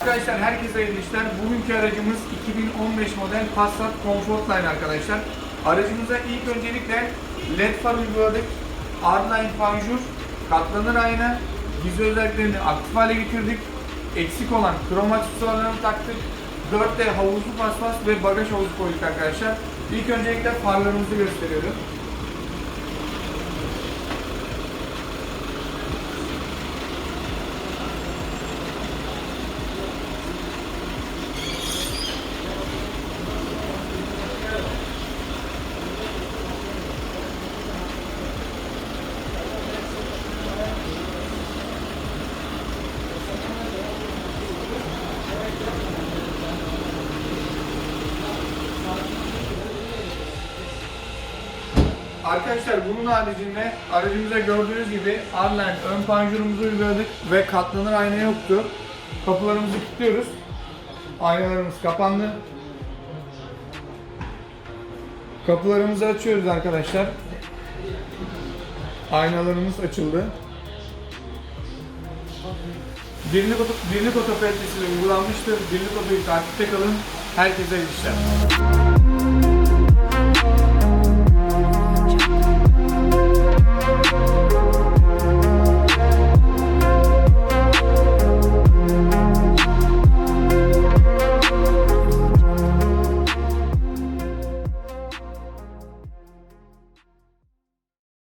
Arkadaşlar herkese hayırlı işler. Bugünkü aracımız 2015 model Passat Comfortline arkadaşlar. Aracımıza ilk öncelikle LED far uyguladık. R-Line fanjur, katlanır ayna, gizli özelliklerini aktif hale getirdik. Eksik olan krom aksesuarlarını taktık. 4D havuzlu paspas ve bagaj havuzu koyduk arkadaşlar. İlk öncelikle farlarımızı gösteriyorum. Arkadaşlar bunun haricinde aracımıza gördüğünüz gibi R-Line ön panjurumuzu uyguladık ve katlanır ayna yoktu. Kapılarımızı kilitliyoruz. Aynalarımız kapandı. Kapılarımızı açıyoruz arkadaşlar. Aynalarımız açıldı. Birlik oto, birlik oto kalitesi uygulanmıştır. Birlik otoyu takipte kalın. Herkese iyi işler.